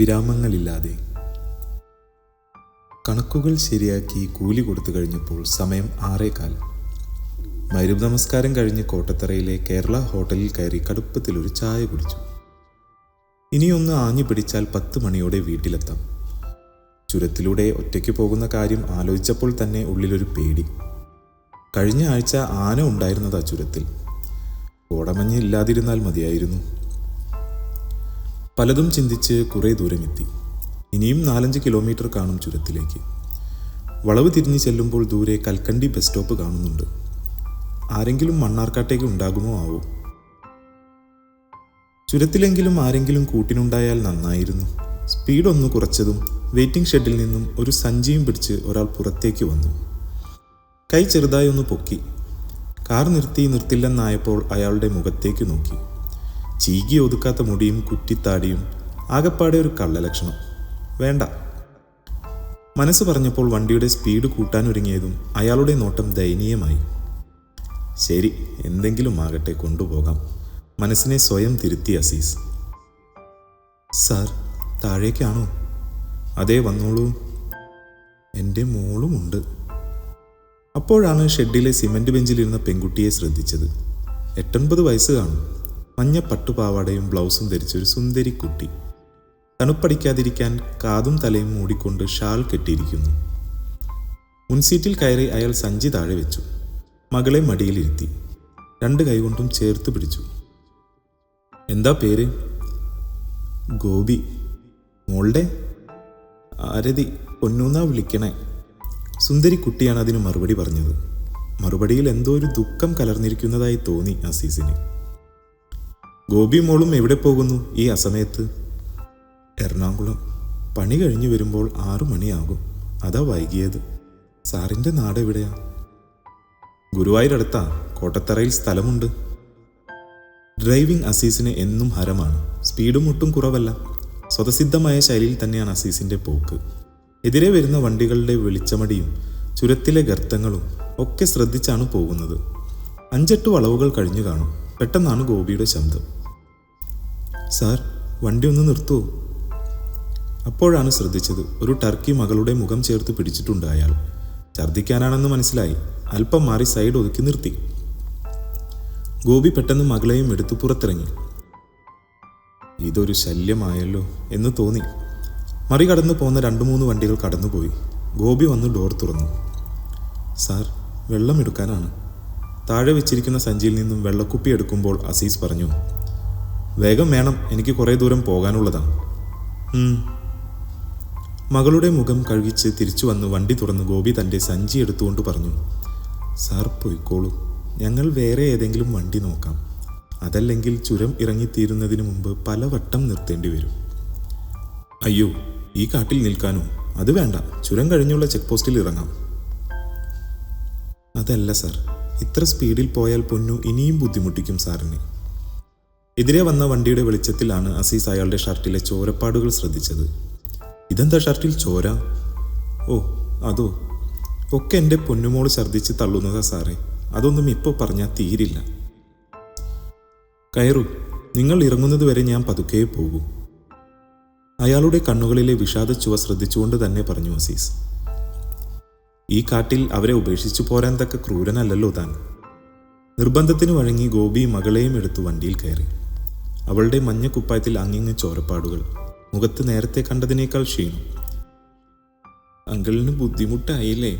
വിരാമങ്ങളില്ലാതെ. കണക്കുകൾ ശരിയാക്കി കൂലി കൊടുത്തു കഴിഞ്ഞപ്പോൾ സമയം ആറേകാൽ. മൈരൂപ് നമസ്കാരം കഴിഞ്ഞ് കോട്ടത്തറയിലെ കേരള ഹോട്ടലിൽ കയറി കടുപ്പത്തിൽ ഒരു ചായ കുടിച്ചു. ഇനിയൊന്ന് ആഞ്ഞു പിടിച്ചാൽ പത്ത് മണിയോടെ വീട്ടിലെത്താം. ചുരത്തിലൂടെ ഒറ്റയ്ക്ക് പോകുന്ന കാര്യം ആലോചിച്ചപ്പോൾ തന്നെ ഉള്ളിലൊരു പേടി. കഴിഞ്ഞ ആഴ്ച ആന ഉണ്ടായിരുന്നതാ ചുരത്തിൽ. കോടമഞ്ഞ് ഇല്ലാതിരുന്നാൽ മതിയായിരുന്നു. പലതും ചിന്തിച്ച് കുറേ ദൂരമെത്തി. ഇനിയും നാലഞ്ച് കിലോമീറ്റർ കാണും ചുരത്തിലേക്ക്. വളവ് തിരിഞ്ഞ് ചെല്ലുമ്പോൾ ദൂരെ കൽക്കണ്ടി ബസ് സ്റ്റോപ്പ് കാണുന്നുണ്ട്. ആരെങ്കിലും മണ്ണാർക്കാട്ടേക്ക് ഉണ്ടാകുമോ ആവോ? ചുരത്തിലെങ്കിലും ആരെങ്കിലും കൂട്ടിനുണ്ടായാൽ നന്നായിരുന്നു. സ്പീഡ് ഒന്ന് കുറച്ചതും വെയിറ്റിംഗ് ഷെഡിൽ നിന്നും ഒരു സഞ്ചിയും പിടിച്ച് ഒരാൾ പുറത്തേക്ക് വന്നു. കൈ ചെറുതായി ഒന്ന് പൊക്കി. കാർ നിർത്തി നിർത്തില്ലെന്നായപ്പോൾ അയാളുടെ മുഖത്തേക്ക് നോക്കി. ചീകി ഒതുക്കാത്ത മുടിയും കുറ്റിത്താടിയും ആകപ്പാടെ ഒരു കള്ളലക്ഷണം. വേണ്ട. മനസ്സ് പറഞ്ഞപ്പോൾ വണ്ടിയുടെ സ്പീഡ് കൂട്ടാനൊരുങ്ങിയതും അയാളുടെ നോട്ടം ദയനീയമായി. ശരി എന്തെങ്കിലും ആകട്ടെ കൊണ്ടുപോകാം. മനസ്സിനെ സ്വയം തിരുത്തി അസീസ്. സാർ താഴേക്കാണോ? അതേ വന്നോളൂ. എന്റെ മോളുമുണ്ട് അപ്പോഴാണ് ഷെഡിലെ സിമന്റ് ബെഞ്ചിലിരുന്ന പെൺകുട്ടിയെ ശ്രദ്ധിച്ചത്. എട്ടൊൻപത് വയസ്സ് കാണും. മഞ്ഞ പട്ടുപാവാടയും ബ്ലൗസും ധരിച്ച ഒരു സുന്ദരി കുട്ടി. തണുപ്പടിക്കാതിരിക്കാൻ കാതും തലയും മൂടിക്കൊണ്ട് ഷാൾ കെട്ടിയിരിക്കുന്നു. മുൻസീറ്റിൽ കയറി അയാൾ സഞ്ചി താഴെ വെച്ചു. മകളെ മടിയിലിരുത്തി. രണ്ട് കൈകൊണ്ടും ചേർത്ത് പിടിച്ചു. എന്താ പേര്? ഗോപി. മോളുടെ? ആരതി പൊന്നൂന്നാ വിളിക്കണേ. സുന്ദരി കുട്ടിയാണ് അതിന് മറുപടി പറഞ്ഞത്. മറുപടിയിൽ എന്തോ ഒരു ദുഃഖം കലർന്നിരിക്കുന്നതായി തോന്നി അസീസിന്. ഗോപി മോളും എവിടെ പോകുന്നു ഈ അസമയത്ത്? എറണാകുളം. പണി കഴിഞ്ഞു വരുമ്പോൾ ആറു മണിയാകും. അതാ വൈകിയത്. സാറിന്റെ നാട് എവിടെയാ? ഗുരുവായൂരടുത്താ. കോട്ടത്തറയിൽ സ്ഥലമുണ്ട്. ഡ്രൈവിംഗ് അസീസിന് എന്നും ഹരമാണ്. സ്പീഡും ഒട്ടും കുറവല്ല. സ്വതസിദ്ധമായ ശൈലിയിൽ തന്നെയാണ് അസീസിന്റെ പോക്ക്. എതിരെ വരുന്ന വണ്ടികളുടെ വെളിച്ചമടിയും ചുരത്തിലെ ഗർത്തങ്ങളും ഒക്കെ ശ്രദ്ധിച്ചാണ് പോകുന്നത്. അഞ്ചെട്ട് വളവുകൾ കഴിഞ്ഞു കാണും. പെട്ടെന്നാണ് ഗോപിയുടെ ശബ്ദം. സാർ വണ്ടി ഒന്ന് നിർത്തൂ. അപ്പോഴാണ് ശ്രദ്ധിച്ചത് ഒരു ടർക്കി മകളുടെ മുഖം ചേർത്ത് പിടിച്ചിട്ടുണ്ട് അയാൾ. ഛർദ്ദിക്കാനാണെന്ന് മനസ്സിലായി. അല്പം മാറി സൈഡ് ഒതുക്കി നിർത്തി. ഗോപി പെട്ടെന്ന് മകളെയും എടുത്തു പുറത്തിറങ്ങി. ഇതൊരു ശല്യമായല്ലോ എന്ന് തോന്നി. മറികടന്നു പോകുന്ന രണ്ടു മൂന്ന് വണ്ടികൾ കടന്നുപോയി. ഗോപി വന്ന് ഡോർ തുറന്നു. സാർ വെള്ളം എടുക്കാനാണ്. താഴെ വെച്ചിരിക്കുന്ന സഞ്ചിയിൽ നിന്നും വെള്ളക്കുപ്പി എടുക്കുമ്പോൾ അസീസ് പറഞ്ഞു വേഗം വേണം എനിക്ക് കുറേ ദൂരം പോകാനുള്ളതാണ്. മകളുടെ മുഖം കഴുകിച്ച് തിരിച്ചു വന്ന് വണ്ടി തുറന്ന് ഗോപി തന്റെ സഞ്ചി എടുത്തുകൊണ്ട് പറഞ്ഞു സാർ പോയിക്കോളൂ. ഞങ്ങൾ വേറെ ഏതെങ്കിലും വണ്ടി നോക്കാം. അതല്ലെങ്കിൽ ചുരം ഇറങ്ങിത്തീരുന്നതിന് മുമ്പ് പലവട്ടം നിർത്തേണ്ടി വരും. അയ്യോ ഈ കാട്ടിൽ നിൽക്കാനോ? അത് വേണ്ട. ചുരം കഴിഞ്ഞുള്ള ചെക്ക് പോസ്റ്റിൽ ഇറങ്ങാം. അതല്ല സാർ. ഇത്ര സ്പീഡിൽ പോയാൽ പൊന്നു ഇനിയും ബുദ്ധിമുട്ടിക്കും സാറിനെ. എതിരെ വന്ന വണ്ടിയുടെ വെളിച്ചത്തിലാണ് അസീസ് അയാളുടെ ഷർട്ടിലെ ചോരപ്പാടുകൾ ശ്രദ്ധിച്ചത്. ഇതെന്താ ഷർട്ടിൽ ചോര? ഓ അതോ. ഒക്കെ എന്റെ പൊന്നുമോൾ ഛർദ്ദിച്ച് തള്ളുന്നതാ സാറേ. അതൊന്നും ഇപ്പോൾ പറഞ്ഞാൽ തീരില്ല. കയറു. നിങ്ങൾ ഇറങ്ങുന്നത് വരെ ഞാൻ പതുക്കെ പോകൂ. അയാളുടെ കണ്ണുകളിലെ വിഷാദ ചുവ ശ്രദ്ധിച്ചുകൊണ്ട് തന്നെ പറഞ്ഞു അസീസ്. ഈ കാട്ടിൽ അവരെ ഉപേക്ഷിച്ചു പോരാൻ തക്ക ക്രൂരനല്ലല്ലോ താൻ. നിർബന്ധത്തിന് വഴങ്ങി ഗോപി മകളെയും എടുത്തു വണ്ടിയിൽ കയറി. അവളുടെ മഞ്ഞ കുപ്പായത്തിൽ അങ്ങിങ്ങ് ചോരപ്പാടുകൾ. മുഖത്ത് നേരത്തെ കണ്ടതിനേക്കാൾ ക്ഷീണം. അങ്കിളിന് ബുദ്ധിമുട്ടായില്ലേ?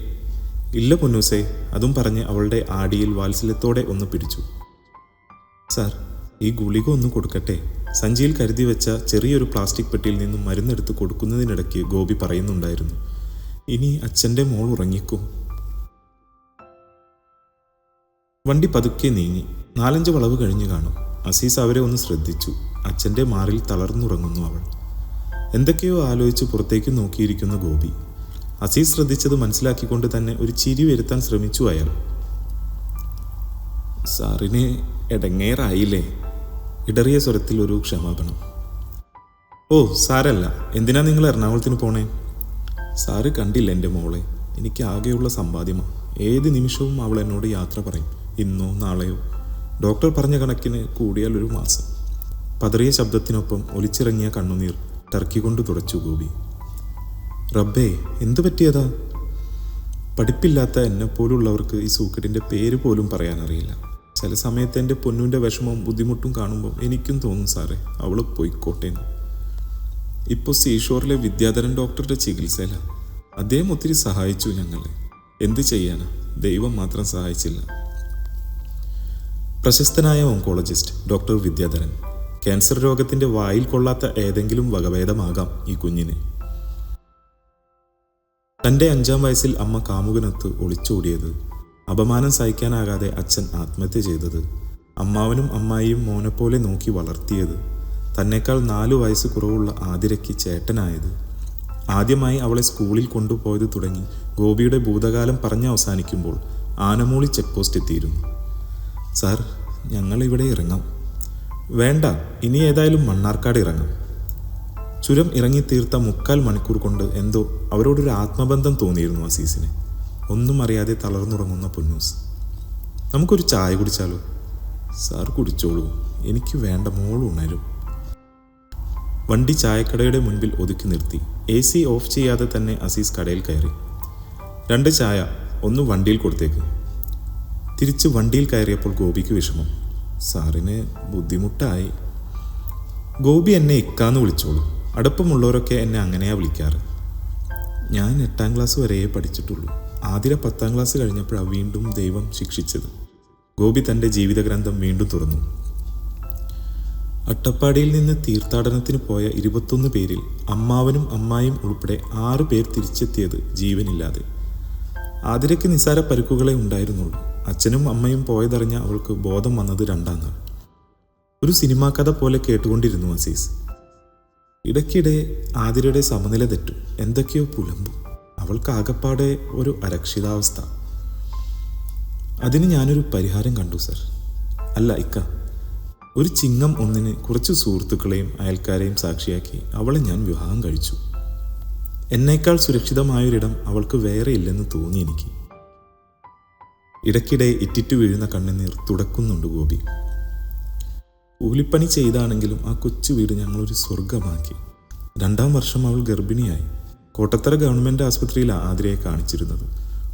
ഇല്ല പൊന്നൂസേ അതും പറഞ്ഞ് അവളുടെ ആടിയിൽ വാത്സല്യത്തോടെ ഒന്ന് പിടിച്ചു. സാർ ഈ ഗുളിക ഒന്ന് കൊടുക്കട്ടെ? സഞ്ചിയിൽ കരുതി വെച്ച ചെറിയൊരു പ്ലാസ്റ്റിക് പെട്ടിയിൽ നിന്നും മരുന്നെടുത്ത് കൊടുക്കുന്നതിനിടയ്ക്ക് ഗോപി പറയുന്നുണ്ടായിരുന്നു. ഇനി അച്ഛന്റെ മോൾ ഉറങ്ങിക്കോ. വണ്ടി പതുക്കെ നീങ്ങി. നാലഞ്ച് വളവ് കഴിഞ്ഞു കാണും. അസീസ് അവരെ ഒന്ന് ശ്രദ്ധിച്ചു. അച്ഛന്റെ മാറിൽ തളർന്നുറങ്ങുന്നു അവൾ. എന്തൊക്കെയോ ആലോചിച്ച് പുറത്തേക്ക് നോക്കിയിരിക്കുന്നു ഗോപി. അസീസ് ശ്രദ്ധിച്ചത് മനസ്സിലാക്കിക്കൊണ്ട് തന്നെ ഒരു ചിരി വരുത്താൻ ശ്രമിച്ചു അയാൾ. സാറിന് ഇടങ്ങേറായില്ലേ ഇടറിയ സ്വരത്തിൽ ഒരു ക്ഷമാപണം. ഓ സാരല്ല. എന്തിനാ നിങ്ങൾ എറണാകുളത്തിന് പോണേ? സാറ് കണ്ടില്ല എന്റെ മോളെ. എനിക്ക് ആകെയുള്ള സമ്പാദ്യമാണ് ഏത് നിമിഷവും അവൾ എന്നോട് യാത്ര പറയും. ഇന്നോ നാളെയോ. ഡോക്ടർ പറഞ്ഞ കണക്കിന് കൂടിയാൽ ഒരു മാസം. പതറിയ ശബ്ദത്തിനൊപ്പം ഒലിച്ചിറങ്ങിയ കണ്ണുനീർ ടർക്കി കൊണ്ട് തുടച്ചു ഗോപി റബ്ബേ എന്തു പറ്റിയതാ? പഠിപ്പില്ലാത്ത എന്നെപ്പോലുള്ളവർക്ക് ഈ സൂക്കറ്റിന്റെ പേര് പോലും പറയാനറിയില്ല. ചില സമയത്ത് എന്റെ പൊന്നുവിന്റെ വിഷമവും ബുദ്ധിമുട്ടും കാണുമ്പോൾ എനിക്കും തോന്നും സാറേ അവൾ പോയിക്കോട്ടേന്ന് ഇപ്പോൾ സീഷോറിലെ വിദ്യാധരൻ ഡോക്ടറുടെ ചികിത്സയിലാണ് അദ്ദേഹം ഒത്തിരി സഹായിച്ചു ഞങ്ങളെ. എന്ത് ചെയ്യാനാ? ദൈവം മാത്രം സഹായിച്ചില്ല. പ്രശസ്തനായ ഓങ്കോളജിസ്റ്റ് ഡോക്ടർ വിദ്യാധരൻ. ക്യാൻസർ രോഗത്തിന്റെ വായിൽ കൊള്ളാത്ത ഏതെങ്കിലും വകഭേദമാകാം ഈ കുഞ്ഞിന്. തന്റെ അഞ്ചാം വയസ്സിൽ അമ്മ കാമുകനത്ത് ഒളിച്ചോടിയത്. അപമാനം സഹിക്കാനാകാതെ അച്ഛൻ ആത്മഹത്യ ചെയ്തത്. അമ്മാവനും അമ്മായിയും മോനെപ്പോലെ നോക്കി വളർത്തിയത്. തന്നെക്കാൾ നാലു വയസ്സ് കുറവുള്ള ആതിരയ്ക്ക് ചേട്ടനായത്. ആദ്യമായി അവളെ സ്കൂളിൽ കൊണ്ടുപോയത് തുടങ്ങി ഗോപിയുടെ ഭൂതകാലം പറഞ്ഞ് അവസാനിക്കുമ്പോൾ ആനമൂളി ചെക്ക് പോസ്റ്റ് എത്തിയിരുന്നു. സാർ ഞങ്ങൾ ഇവിടെ ഇറങ്ങാം. വേണ്ട ഇനി ഏതായാലും മണ്ണാർക്കാട് ഇറങ്ങാം. ചുരം ഇറങ്ങിത്തീർത്ത മുക്കാൽ മണിക്കൂർ കൊണ്ട് എന്തോ അവരോടൊരു ആത്മബന്ധം തോന്നിയിരുന്നു അസീസിന്. ഒന്നും അറിയാതെ തളർന്നുറങ്ങുന്ന പൊന്നൂസ്. നമുക്കൊരു ചായ കുടിച്ചാലോ? സാർ കുടിച്ചോളൂ. എനിക്ക് വേണ്ട മോൾ ഉണരും. വണ്ടി ചായക്കടയുടെ മുൻപിൽ ഒതുക്കി നിർത്തി. എ സി ഓഫ് ചെയ്യാതെ തന്നെ അസീസ് കടയിൽ കയറി. രണ്ട് ചായ ഒന്ന് വണ്ടിയിൽ കൊടുത്തേക്ക്. തിരിച്ച് വണ്ടിയിൽ കയറിയപ്പോൾ ഗോപിക്ക് വിഷമം. സാറിന് ബുദ്ധിമുട്ടായി. ഗോപി എന്നെ ഇക്കാന്ന് വിളിച്ചോളൂ. അടുപ്പമുള്ളവരൊക്കെ എന്നെ അങ്ങനെയാ വിളിക്കാറ്. ഞാൻ എട്ടാം ക്ലാസ് വരെയേ പഠിച്ചിട്ടുള്ളൂ. ആതിര പത്താം ക്ലാസ് കഴിഞ്ഞപ്പോഴാണ് വീണ്ടും ദൈവം ശിക്ഷിച്ചത്. ഗോപി തന്റെ ജീവിതഗ്രന്ഥം വീണ്ടും തുറന്നു. അട്ടപ്പാടിയിൽ നിന്ന് തീർത്ഥാടനത്തിന് പോയ ഇരുപത്തൊന്ന് പേരിൽ അമ്മാവനും അമ്മായും ഉൾപ്പെടെ ആറ് പേർ തിരിച്ചെത്തിയത് ജീവനില്ലാതെ. ആതിരയ്ക്ക് നിസാര പരുക്കുകളെ ഉണ്ടായിരുന്നുള്ളൂ. അച്ഛനും അമ്മയും പോയതറിഞ്ഞ അവൾക്ക് ബോധം വന്നത് രണ്ടാം നാൾ. ഒരു സിനിമാ കഥ പോലെ കേട്ടുകൊണ്ടിരുന്നു അസീസ്. ഇടയ്ക്കിടെ ആതിരയുടെ സമനില തെറ്റു. എന്തൊക്കെയോ പുലമ്പു. അവൾക്ക് ആകപ്പാടെ ഒരു അരക്ഷിതാവസ്ഥ. അതിന് ഞാനൊരു പരിഹാരം കണ്ടു സർ. അല്ല ഇക്ക. ഒരു ചിങ്ങം ഒന്നിന് കുറച്ച് സുഹൃത്തുക്കളെയും അയൽക്കാരെയും സാക്ഷിയാക്കി അവളെ ഞാൻ വിവാഹം കഴിച്ചു. എന്നേക്കാൾ സുരക്ഷിതമായൊരിടം അവൾക്ക് വേറെ ഇല്ലെന്ന് തോന്നി എനിക്ക്. ഇടയ്ക്കിടെ ഇറ്റിറ്റു വീഴുന്ന കണ്ണുനീർ തുടക്കുന്നുണ്ട് ഗോപി. കൂലിപ്പണി ചെയ്താണെങ്കിലും ആ കൊച്ചു വീട് ഞങ്ങളൊരു സ്വർഗമാക്കി രണ്ടാം വർഷം അവൾ ഗർഭിണിയായി. കോട്ടത്തറ ഗവൺമെന്റ് ആസ്പത്രിയിലാണ് ആതിരയെ കാണിച്ചിരുന്നത്.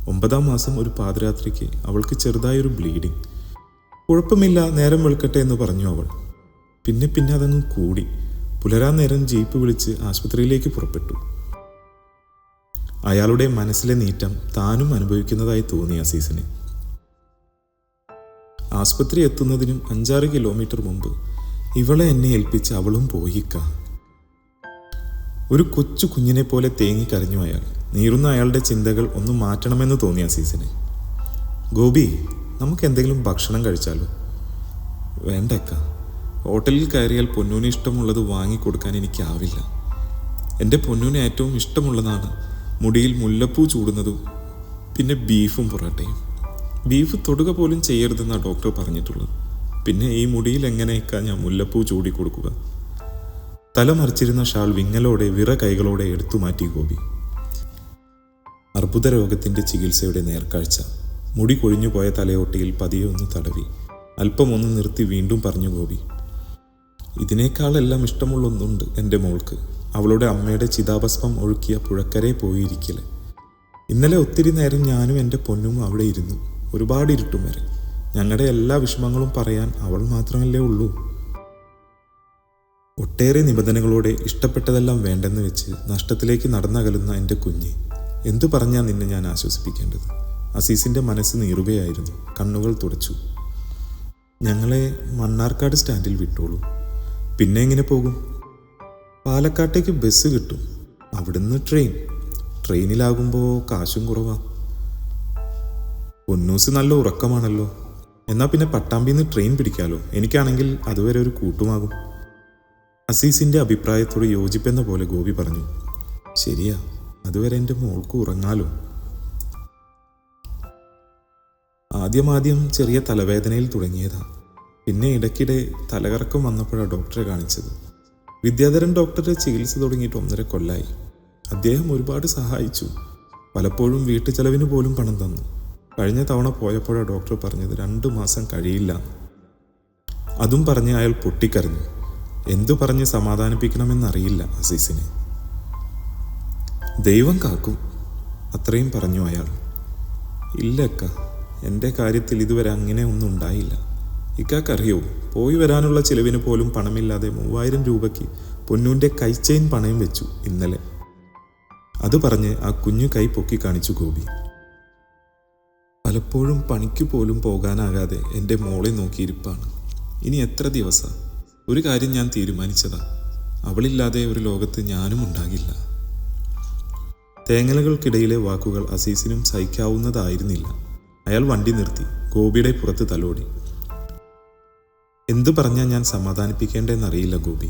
ഒമ്പതാം മാസം ഒരു പാതിരാത്രിക്ക് അവൾക്ക് ചെറുതായൊരു ബ്ലീഡിങ്. കുഴപ്പമില്ല നേരം വെളുക്കട്ടെ എന്ന് പറഞ്ഞു അവൾ. പിന്നെ പിന്നെ അതങ്ങ് കൂടി. പുലരാ നേരം ജീപ്പ് വിളിച്ച് ആശുപത്രിയിലേക്ക് പുറപ്പെട്ടു. അയാളുടെ മനസ്സിലെ നീറ്റം താനും അനുഭവിക്കുന്നതായി തോന്നി അസീസിന്. ആസ്പത്രി എത്തുന്നതിനും അഞ്ചാറ് കിലോമീറ്റർ മുമ്പ് ഇവളെ എന്നെ ഏൽപ്പിച്ച് അവളും പോയിക്ക. ഒരു കൊച്ചു കുഞ്ഞിനെ പോലെ തേങ്ങി കരഞ്ഞു അയാൾ. നീറുന്ന അയാളുടെ ചിന്തകൾ ഒന്ന് മാറ്റണമെന്ന് തോന്നി അസീസിന്. ഗോപി നമുക്ക് എന്തെങ്കിലും ഭക്ഷണം കഴിച്ചാലോ? വേണ്ടക്ക. ഹോട്ടലിൽ കയറിയാൽ പൊന്നൂന് ഇഷ്ടമുള്ളത് വാങ്ങിക്കൊടുക്കാൻ എനിക്കാവില്ല. എന്റെ പൊന്നൂന് ഏറ്റവും ഇഷ്ടമുള്ളതാണ് മുടിയിൽ മുല്ലപ്പൂ ചൂടുന്നതും പിന്നെ ബീഫും പൊറാട്ടയും. ബീഫ് തൊടുക പോലും ചെയ്യരുതെന്നാണ് ഡോക്ടർ പറഞ്ഞിട്ടുള്ളത്. പിന്നെ ഈ മുടിയിൽ എങ്ങനെയൊക്കെ ഞാൻ മുല്ലപ്പൂ ചൂടി കൊടുക്കുക? തല മറിച്ചിരുന്ന ഷാൾ വിങ്ങലോടെ വിറ കൈകളോടെ എടുത്തു മാറ്റി ഗോപി. അർബുദ രോഗത്തിന്റെ ചികിത്സയുടെ നേർക്കാഴ്ച. മുടി കൊഴിഞ്ഞുപോയ തലയോട്ടിയിൽ പതിയെ ഒന്ന് തടവി. അല്പം ഒന്ന് നിർത്തി വീണ്ടും പറഞ്ഞു ഗോപി. ഇതിനേക്കാളെല്ലാം ഇഷ്ടമുള്ള ഒന്നുണ്ട് എന്റെ മോൾക്ക്. അവളുടെ അമ്മയുടെ ചിതാഭസ്മം ഒഴുക്കിയ പുഴക്കരെ പോയിരിക്കലെ. ഇന്നലെ ഒത്തിരി നേരം ഞാനും എന്റെ പൊന്നും അവിടെ ഇരുന്നു. ഒരുപാട് ഇരുട്ടും വരെ. ഞങ്ങളുടെ എല്ലാ വിഷമങ്ങളും പറയാൻ അവൾ മാത്രമല്ലേ ഉള്ളൂ. ഒട്ടേറെ നിബന്ധനകളോടെ ഇഷ്ടപ്പെട്ടതെല്ലാം വേണ്ടെന്ന് വെച്ച് നഷ്ടത്തിലേക്ക് നടന്നകലുന്ന എന്റെ കുഞ്ഞ്. എന്തു പറഞ്ഞാൽ നിന്നെ ഞാൻ ആശ്വസിപ്പിക്കേണ്ടത്? അസീസിന്റെ മനസ്സ് നീറുകയായിരുന്നു. കണ്ണുകൾ തുടച്ചു. ഞങ്ങളെ മണ്ണാർക്കാട് സ്റ്റാൻഡിൽ വിട്ടോളൂ. പിന്നെ എങ്ങനെ പോകും? പാലക്കാട്ടേക്ക് ബസ് കിട്ടും. അവിടുന്ന് ട്രെയിൻ. ട്രെയിനിലാകുമ്പോൾ കാശും കുറവാ. പൊന്നൂസ് നല്ല ഉറക്കമാണല്ലോ. എന്നാൽ പിന്നെ പട്ടാമ്പിന്ന് ട്രെയിൻ പിടിക്കാലോ. എനിക്കാണെങ്കിൽ അതുവരെ ഒരു കൂട്ടുമാകും. അസീസിന്റെ അഭിപ്രായത്തോട് യോജിപ്പെന്ന പോലെ ഗോപി പറഞ്ഞു. ശരിയാ അതുവരെ എന്റെ മോൾക്ക് ഉറങ്ങാലോ. ആദ്യമാദ്യം ചെറിയ തലവേദനയിൽ തുടങ്ങിയതാ. പിന്നെ ഇടയ്ക്കിടെ തലകറക്കം വന്നപ്പോഴാണ് ഡോക്ടറെ കാണിച്ചത്. വിദ്യാധരൻ ഡോക്ടറെ ചികിത്സ തുടങ്ങിയിട്ട് ഒന്നര കൊല്ലായി. അദ്ദേഹം ഒരുപാട് സഹായിച്ചു. പലപ്പോഴും വീട്ടു ചെലവിന് പോലും പണം തന്നു. കഴിഞ്ഞ തവണ പോയപ്പോഴാണ് ഡോക്ടർ പറഞ്ഞത് രണ്ടു മാസം കഴിയില്ല. അതും പറഞ്ഞ് അയാൾ പൊട്ടിക്കരഞ്ഞു. എന്തു പറഞ്ഞ് സമാധാനിപ്പിക്കണമെന്നറിയില്ല അസീസിനെ. ദൈവം കാക്കും അത്രയും പറഞ്ഞു അയാൾ. ഇല്ല അക്ക എന്റെ കാര്യത്തിൽ ഇതുവരെ അങ്ങനെ ഒന്നും ഉണ്ടായില്ല. ഇക്കാക്കറിയോ പോയി വരാനുള്ള ചിലവിന് പോലും പണമില്ലാതെ മൂവായിരം രൂപയ്ക്ക് പൊന്നൂന്റെ കൈച്ചെയിൻ പണയം വെച്ചു ഇന്നലെ. അത് പറഞ്ഞ് ആ കുഞ്ഞു കൈ പൊക്കി കാണിച്ചു ഗോപി. പലപ്പോഴും പണിക്ക് പോലും പോകാനാകാതെ എന്റെ മോളെ നോക്കിയിരിപ്പാണ്. ഇനി എത്ര ദിവസം? ഒരു കാര്യം ഞാൻ തീരുമാനിച്ചതാ. അവളില്ലാതെ ഒരു ലോകത്ത് ഞാനും ഉണ്ടാകില്ല. തേങ്ങലകൾക്കിടയിലെ വാക്കുകൾ അസീസിനും സഹിക്കാവുന്നതായിരുന്നില്ല. അയാൾ വണ്ടി നിർത്തി ഗോപിയുടെ പുറത്ത് തലോടി. എന്തു പറഞ്ഞാൽ ഞാൻ സമാധാനിപ്പിക്കേണ്ടതെന്നറിയില്ല ഗോപി.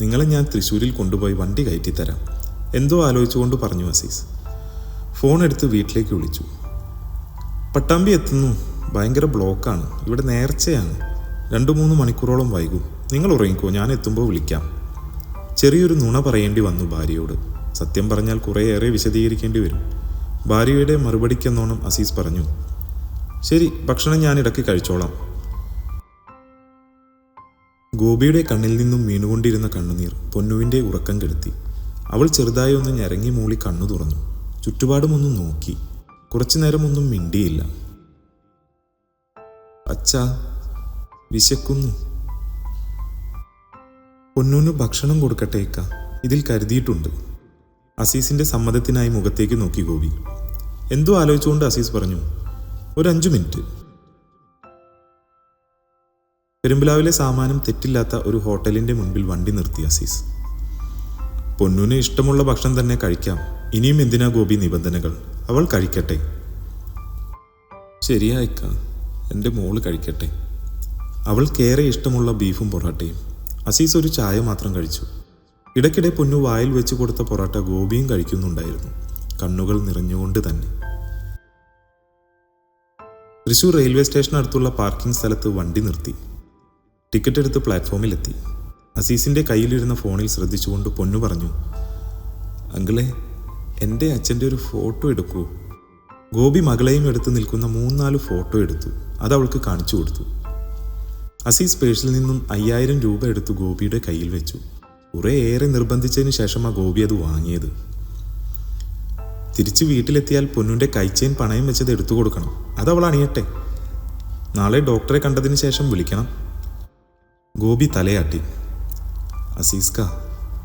നിങ്ങളെ ഞാൻ തൃശ്ശൂരിൽ കൊണ്ടുപോയി വണ്ടി കയറ്റിത്തരാം. എന്തോ ആലോചിച്ചുകൊണ്ട് പറഞ്ഞു അസീസ്. ഫോൺ എടുത്ത് വീട്ടിലേക്ക് വിളിച്ചു. പട്ടാമ്പി എത്തുന്നു. ഭയങ്കര ബ്ലോക്കാണ്. ഇവിടെ നേർച്ചയാണ്. രണ്ട് മൂന്ന് മണിക്കൂറോളം വൈകും. നിങ്ങൾ ഉറങ്ങിക്കോ. ഞാൻ എത്തുമ്പോൾ വിളിക്കാം. ചെറിയൊരു നുണ പറയേണ്ടി വന്നു ഭാര്യയോട്. സത്യം പറഞ്ഞാൽ കുറേയേറെ വിശദീകരിക്കേണ്ടി വരും. ഭാര്യയുടെ മറുപടിക്കെന്നോണം അസീസ് പറഞ്ഞു. ശരി ഭക്ഷണം ഞാൻ ഇടയ്ക്ക് കഴിച്ചോളാം. ഗോപിയുടെ കണ്ണിൽ നിന്നും വീണുകൊണ്ടിരുന്ന കണ്ണുനീർ പൊന്നുവിന്റെ ഉറക്കം കെടുത്തി. അവൾ ചെറുതായി ഒന്ന് ഞരങ്ങി മൂളി കണ്ണു തുറന്നു. ചുറ്റുപാടുമൊന്നും നോക്കി. കുറച്ചു നേരമൊന്നും മിണ്ടിയില്ല. അച്ഛ വിശക്കുന്നു. പൊന്നൂന് ഭക്ഷണം കൊടുക്കട്ടെ ഇക്ക ഇതിൽ കരുതിയിട്ടുണ്ട്. അസീസിന്റെ സമ്മതത്തിനായി മുഖത്തേക്ക് നോക്കി ഗോപി. എന്തോ ആലോചിച്ചുകൊണ്ട് അസീസ് പറഞ്ഞു ഒരു അഞ്ചു മിനിറ്റ്. പെരുമ്പലാവിലെ സാമാനം തെറ്റില്ലാത്ത ഒരു ഹോട്ടലിന്റെ മുൻപിൽ വണ്ടി നിർത്തി അസീസ്. പൊന്നൂന് ഇഷ്ടമുള്ള ഭക്ഷണം തന്നെ കഴിക്കാം. ഇനിയും എന്തിനാ ഗോപി നിബന്ധനകൾ? അവൾ കഴിക്കട്ടെ. ശരിയായിക്ക എന്റെ മോൾ കഴിക്കട്ടെ. അവൾക്കേറെ ഇഷ്ടമുള്ള ബീഫും പൊറാട്ടയും. അസീസ് ഒരു ചായ മാത്രം കഴിച്ചു. ഇടയ്ക്കിടെ പൊന്നു വായിൽ വെച്ച് കൊടുത്ത പൊറാട്ട ഗോപിയും കഴിക്കുന്നുണ്ടായിരുന്നു. കണ്ണുകൾ നിറഞ്ഞുകൊണ്ട് തന്നെ. തൃശൂർ റെയിൽവേ സ്റ്റേഷനടുത്തുള്ള പാർക്കിംഗ് സ്ഥലത്ത് വണ്ടി നിർത്തി. ടിക്കറ്റ് എടുത്ത് പ്ലാറ്റ്ഫോമിലെത്തി. അസീസിന്റെ കയ്യിലിരുന്ന ഫോണിൽ ശ്രദ്ധിച്ചുകൊണ്ട് പൊന്നു പറഞ്ഞു അങ്കിളെ എന്റെ അച്ഛന്റെ ഒരു ഫോട്ടോ എടുക്കൂ. ഗോപി മകളെയും എടുത്ത് നിൽക്കുന്ന മൂന്നാൽ ഫോട്ടോ എടുത്തു. അത് അവൾക്ക് കാണിച്ചു കൊടുത്തു. അസീസ് പേഴ്സിൽ നിന്നും അയ്യായിരം രൂപ എടുത്ത് ഗോപിയുടെ കയ്യിൽ വെച്ചു. കുറേ ഏറെ നിർബന്ധിച്ചതിന് ശേഷം ഗോപി അത് വാങ്ങിയത്. തിരിച്ച് വീട്ടിലെത്തിയാൽ പൊന്നുന്റെ കൈച്ചെയിൻ പണയം വെച്ചത് എടുത്തു കൊടുക്കണം. അത് അവൾ അണിയട്ടെ. നാളെ ഡോക്ടറെ കണ്ടതിന് ശേഷം വിളിക്കണം. ഗോപി തലയാട്ടി. അസീസ്ക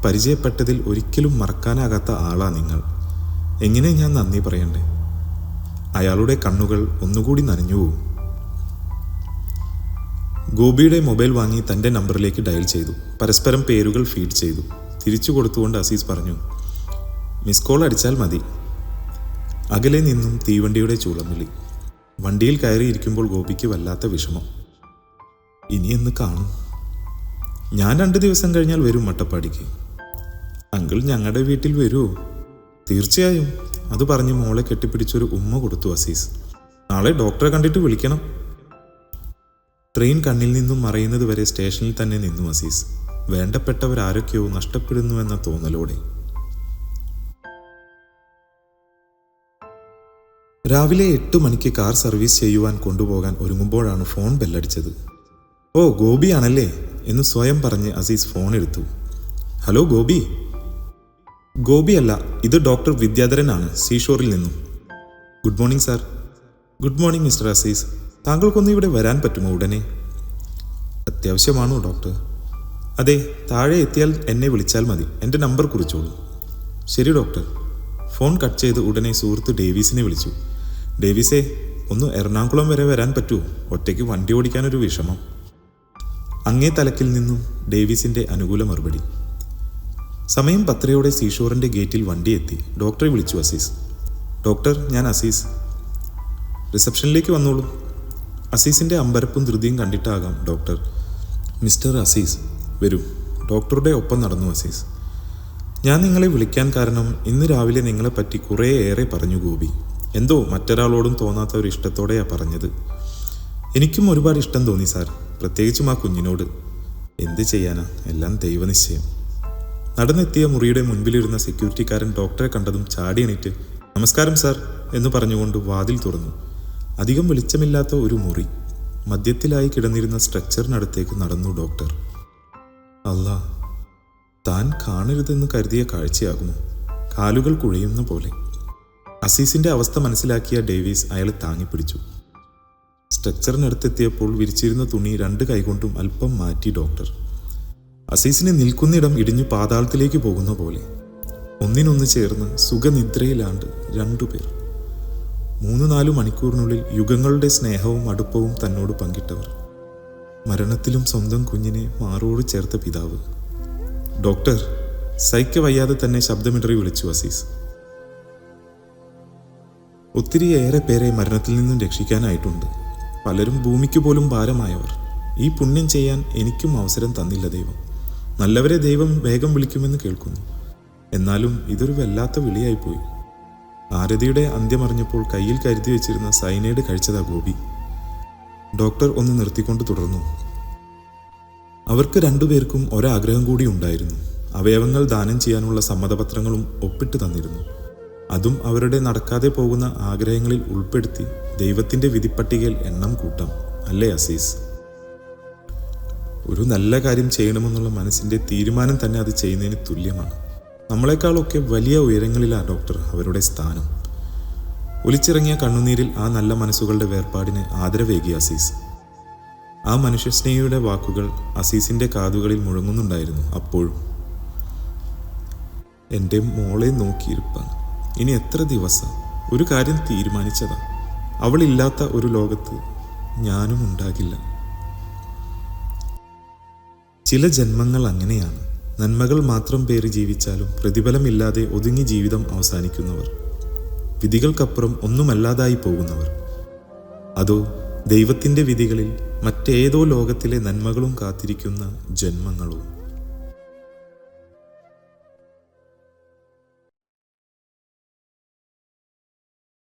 പരിചയപ്പെട്ടതിൽ ഒരിക്കലും മറക്കാനാകാത്ത ആളാ നിങ്ങൾ. എങ്ങനെ ഞാൻ നന്ദി പറയണ്ടേ? അയാളുടെ കണ്ണുകൾ ഒന്നുകൂടി നനഞ്ഞു പോവും. ഗോപിയുടെ മൊബൈൽ വാങ്ങി തന്റെ നമ്പറിലേക്ക് ഡയൽ ചെയ്തു. പരസ്പരം പേരുകൾ ഫീഡ് ചെയ്തു. തിരിച്ചു കൊടുത്തുകൊണ്ട് അസീസ് പറഞ്ഞു മിസ് കോൾ അടിച്ചാൽ മതി. അകലെ നിന്നും തീവണ്ടിയുടെ ചൂളം വിളി വണ്ടിയിൽ കയറിയിരിക്കുമ്പോൾ ഗോപിക്ക് വല്ലാത്ത വിഷമം. ഇനി എന്ന് കാണും. ഞാൻ രണ്ട് ദിവസം കഴിഞ്ഞാൽ വരും മട്ടപ്പാടിക്ക് അങ്കിൾ ഞങ്ങളുടെ വീട്ടിൽ വരുമോ തീർച്ചയായും. അത് പറഞ്ഞ് മോളെ കെട്ടിപ്പിടിച്ചൊരു ഉമ്മ കൊടുത്തു അസീസ്. നാളെ ഡോക്ടറെ കണ്ടിട്ട് വിളിക്കണം. ട്രെയിൻ കണ്ണിൽ നിന്നും മറയുന്നത് വരെ സ്റ്റേഷനിൽ തന്നെ നിന്നു അസീസ്. വേണ്ടപ്പെട്ടവർ വേണ്ടപ്പെട്ടവരാരൊക്കെയോ നഷ്ടപ്പെടുന്നുവെന്ന തോന്നലോടെ. രാവിലെ എട്ട് മണിക്ക് കാർ സർവീസ് ചെയ്യുവാൻ കൊണ്ടുപോകാൻ ഒരുങ്ങുമ്പോഴാണ് ഫോൺ ബെല്ലടിച്ചത്. ഓ ഗോപിയാണല്ലേ? എന്ന് സ്വയം പറഞ്ഞ് അസീസ് ഫോൺ എടുത്തു. ഹലോ ഗോപി? ഗോപിയല്ല ഇത് ഡോക്ടർ വിദ്യാധരനാണ് സീഷോറിൽ നിന്നും. Good morning sir. Good morning mister Azeez. താങ്കൾക്കൊന്ന് ഇവിടെ വരാൻ പറ്റുമോ ഉടനെ? അത്യാവശ്യമാണോ ഡോക്ടർ? അതെ താഴെ എത്തിയാൽ എന്നെ വിളിച്ചാൽ മതി. എന്റെ നമ്പർ കുറിച്ചോളൂ. ശരി ഡോക്ടർ. ഫോൺ കട്ട് ചെയ്ത് ഉടനെ സുഹൃത്ത് ഡേവീസിനെ വിളിച്ചു. ഡേവീസേ ഒന്ന് എറണാകുളം വരെ വരാൻ പറ്റുമോ? ഒറ്റയ്ക്ക് വണ്ടി ഓടിക്കാനൊരു വിഷമം. അങ്ങേ തലക്കിൽ നിന്നും ഡേവീസിന്റെ അനുകൂല മറുപടി. സമയം പത്രയോടെ സീഷോറിന്റെ ഗേറ്റിൽ വണ്ടിയെത്തി ഡോക്ടറെ വിളിച്ചു അസീസ്. ഡോക്ടർ ഞാൻ അസീസ്. റിസപ്ഷനിലേക്ക് വന്നോളൂ. അസീസിന്റെ അമ്പരപ്പും ധൃതിയും കണ്ടിട്ടാകാം ഡോക്ടർ. മിസ്റ്റർ അസീസ് വരൂ. ഡോക്ടറുടെ ഒപ്പം നടന്നു അസീസ്. ഞാൻ നിങ്ങളെ വിളിക്കാൻ കാരണം ഇന്ന് രാവിലെ നിങ്ങളെപ്പറ്റി കുറേയേറെ പറഞ്ഞു ഗോപി. എന്തോ മറ്റൊരാളോടും തോന്നാത്ത ഒരു ഇഷ്ടത്തോടെയാ പറഞ്ഞത്. എനിക്കും ഒരുപാട് ഇഷ്ടം തോന്നി സാർ. പ്രത്യേകിച്ചും ആ കുഞ്ഞിനോട്. എന്ത് ചെയ്യാനാ? എല്ലാം ദൈവനിശ്ചയം. നടന്നെത്തിയ മുറിയുടെ മുൻപിലിരുന്ന സെക്യൂരിറ്റിക്കാരൻ ഡോക്ടറെ കണ്ടതും ചാടി എണീറ്റ് നമസ്കാരം സാർ എന്ന് പറഞ്ഞുകൊണ്ട് വാതിൽ തുറന്നു. അധികം വെളിച്ചമില്ലാത്ത ഒരു മുറി. മധ്യത്തിലായി കിടന്നിരുന്ന സ്ട്രക്ചറിനടുത്തേക്ക് നടന്നു ഡോക്ടർ. അല്ല താൻ കാണരുതെന്ന് കരുതിയ കാഴ്ചയാകുന്നു കാലുകൾ കുഴയുന്ന പോലെ. അസീസിന്റെ അവസ്ഥ മനസ്സിലാക്കിയ ഡേവീസ് അയാളെ താങ്ങിപ്പിടിച്ചു. സ്ട്രക്ചറിനടുത്തെത്തിയപ്പോൾ വിരിച്ചിരുന്ന തുണി രണ്ട് കൈകൊണ്ടും അല്പം മാറ്റി ഡോക്ടർ. അസീസിനെ നിൽക്കുന്നിടം ഇടിഞ്ഞു പാതാളത്തിലേക്ക് പോകുന്ന പോലെ. ഒന്നിനൊന്ന് ചേർന്ന് സുഖനിദ്രയിലാണ്ട് രണ്ടുപേർ മൂന്ന് നാലു മണിക്കൂറിനുള്ളിൽ യുഗങ്ങളുടെ സ്നേഹവും അടുപ്പവും തന്നോട് പങ്കിട്ടവർ. മരണത്തിലും സ്വന്തം കുഞ്ഞിനെ മാറോട് ചേർത്ത പിതാവ്. ഡോക്ടർ സൈക്ക വയ്യാതെ തന്നെ ശബ്ദമിടറി വിളിച്ചു അസീസ്. ഒത്തിരിയേറെ പേരെ മരണത്തിൽ നിന്നും രക്ഷിക്കാനായിട്ടുണ്ട്. പലരും ഭൂമിക്ക് പോലും ഭാരമായവർ. ഈ പുണ്യം ചെയ്യാൻ എനിക്കും അവസരം തന്നില്ല ദൈവം. നല്ലവരെ ദൈവം വേഗം വിളിക്കുമെന്ന് കേൾക്കുന്നു. എന്നാലും ഇതൊരു വല്ലാത്ത വിളിയായിപ്പോയി. ആരതിയുടെ അന്ത്യമറിഞ്ഞപ്പോൾ കയ്യിൽ കരുതി വെച്ചിരുന്ന സൈനൈഡ് കഴിച്ചതാ ഗോപി. ഡോക്ടർ ഒന്ന് നിർത്തിക്കൊണ്ട് തുടർന്നു. അവർക്ക് രണ്ടുപേർക്കും ഒരാഗ്രഹം കൂടി ഉണ്ടായിരുന്നു. അവയവങ്ങൾ ദാനം ചെയ്യാനുള്ള സമ്മതപത്രങ്ങളും ഒപ്പിട്ട് തന്നിരുന്നു. അതും അവരുടെ നടക്കാതെ പോകുന്ന ആഗ്രഹങ്ങളിൽ ഉൾപ്പെടുത്തി ദൈവത്തിന്റെ വിധിപ്പട്ടികയിൽ എണ്ണം കൂട്ടാം. അല്ലേ അസീസ്? ഒരു നല്ല കാര്യം ചെയ്യണമെന്നുള്ള മനസ്സിന്റെ തീരുമാനം തന്നെ അത് ചെയ്യുന്നതിന് തുല്യമാണ്. നമ്മളെക്കാളൊക്കെ വലിയ ഉയരങ്ങളിലാണ് ഡോക്ടർ അവരുടെ സ്ഥാനം. ഒലിച്ചിറങ്ങിയ കണ്ണുനീരിൽ ആ നല്ല മനസ്സുകളുടെ വേർപാടിന് ആദരവേകി അസീസ്. ആ മനുഷ്യസ്നേഹിയുടെ വാക്കുകൾ അസീസിന്റെ കാതുകളിൽ മുഴങ്ങുന്നുണ്ടായിരുന്നു അപ്പോഴും. എന്റെ മോളെ നോക്കിയിരുപ്പാണ്. ഇനി എത്ര ദിവസം? ഒരു കാര്യം തീരുമാനിച്ചതാ. അവളില്ലാത്ത ഒരു ലോകത്ത് ഞാനും ഉണ്ടാകില്ല. ചില ജന്മങ്ങൾ അങ്ങനെയാണ്. നന്മകൾ മാത്രം പേറി ജീവിച്ചാലും പ്രതിഫലമില്ലാതെ ഒതുങ്ങി ജീവിതം അവസാനിക്കുന്നവർ. വിധികൾക്കപ്പുറം ഒന്നുമല്ലാതായി പോകുന്നവർ. അതോ ദൈവത്തിന്റെ വിധികളിൽ മറ്റേതോ ലോകത്തിലെ നന്മകളും കാത്തിരിക്കുന്ന ജന്മങ്ങളോ?